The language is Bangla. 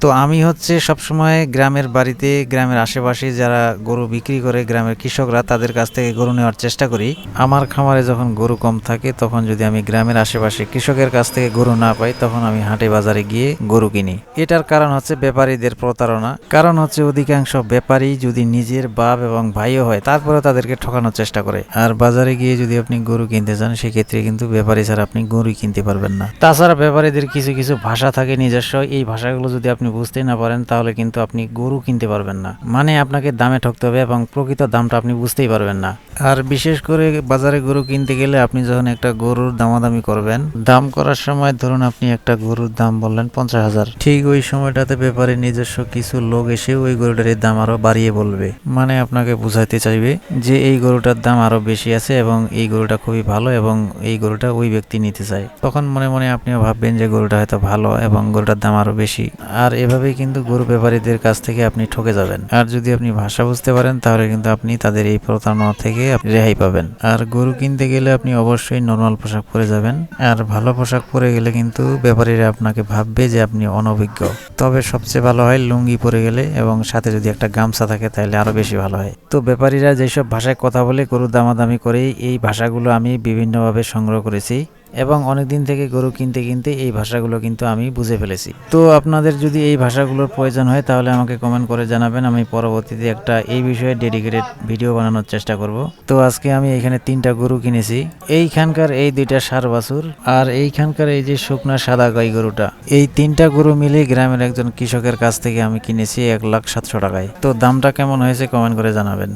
তো আমি হচ্ছে সবসময় গ্রামের বাড়িতে, গ্রামের আশেপাশে যারা গরু বিক্রি করে, গ্রামের কৃষকরা তাদের কাছ থেকে গরু নেওয়ার চেষ্টা করি। আমার খামারে যখন গরু কম থাকে, তখন যদি আমি গ্রামের আশেপাশে কৃষকের কাছ থেকে গরু না পাই, তখন আমি হাটে বাজারে গিয়ে গরু কিনি। এটার কারণ হচ্ছে ব্যাপারীদের প্রতারণা। কারণ হচ্ছে অধিকাংশ ব্যাপারী যদি নিজের বাপ এবং ভাইও হয় তারপরে তাদেরকে ঠকানোর চেষ্টা করে। আর বাজারে গিয়ে যদি আপনি গরু কিনতে চান সেক্ষেত্রে কিন্তু ব্যাপারী ছাড়া আপনি গরু কিনতে পারবেন না। তাছাড়া ব্যাপারীদের কিছু কিছু ভাষা থাকে নিজস্ব। এই ভাষাগুলো যদি আপনি বুঝতে না পারেন, তাহলে কিন্তু আপনি গরু কিনতে পারবেন না। মানে আপনাকে দামে ঠকতে হবে এবং প্রকৃত দামটা আপনি বুঝতেই পারবেন না। আর বিশেষ করে বাজারে গরু কিনতে গেলে আপনি যখন একটা গরুর দামাদামি করবেন, দাম করার সময় ধরুন আপনি একটা গরুর দাম বললেন পঞ্চাশ হাজার। ঠিক ওই সময়টাতে ব্যাপারে নিজস্ব কিছু লোক এসে ওই গরুটার দাম আরও বাড়িয়ে বলবে। মানে আপনাকে বুঝাইতে চাইবে যে এই গরুটার দাম আরও বেশি আছে এবং এই গরুটা খুবই ভালো এবং এই গরুটা ওই ব্যক্তি নিতে চায়। তখন মনে মনে আপনিও ভাববেন যে গরুটা হয়তো ভালো এবং গরুটার দাম আরও বেশি। আর এভাবেই কিন্তু গরু ব্যাপারীদের কাছ থেকে আপনি ঠকে যাবেন। আর যদি আপনি ভাষা বুঝতে পারেন, তাহলে কিন্তু আপনি তাদের এই প্রতারণা থেকে রেহাই পাবেন। আর গরু কিনতে গেলে আপনি অবশ্যই নর্মাল পোশাক পরে যাবেন। আর ভালো পোশাক পরে গেলে কিন্তু ব্যাপারীরা আপনাকে ভাববে যে আপনি অনভিজ্ঞ। তবে সবচেয়ে ভালো হয় লুঙ্গি পরে গেলে এবং সাথে যদি একটা গামছা থাকে, তাহলে আরও বেশি ভালো হয়। তো ব্যাপারীরা যেসব ভাষায় কথা বলে, গরু দামাদামি করে এই ভাষাগুলো আমি বিভিন্নভাবে সংগ্রহ করেছি। এবং অনেক দিন থেকে গরু কিনতে কিনতে এই ভাষাগুলো কিন্তু আমি বুঝে ফেলেছি। তো আপনাদের যদি এই ভাষাগুলোর প্রয়োজন হয়, তাহলে আমাকে কমেন্ট করে জানাবেন। আমি পরবর্তীতে একটা এই বিষয়ে ডেডিকেটেড ভিডিও বানানোর চেষ্টা করব। তো আজকে আমি এখানে তিনটা গরু কিনেছি। এইখানকার এই দুইটা সার বাছুর আর এইখানকার এই যে শুকনা সাদা গাই গরুটা, এই তিনটা গরু মিলে গ্রামের একজন কৃষকের কাছ থেকে আমি কিনেছি এক লাখ সাতশো টাকায়। তো দামটা কেমন হয়েছে কমেন্ট করে জানাবেন।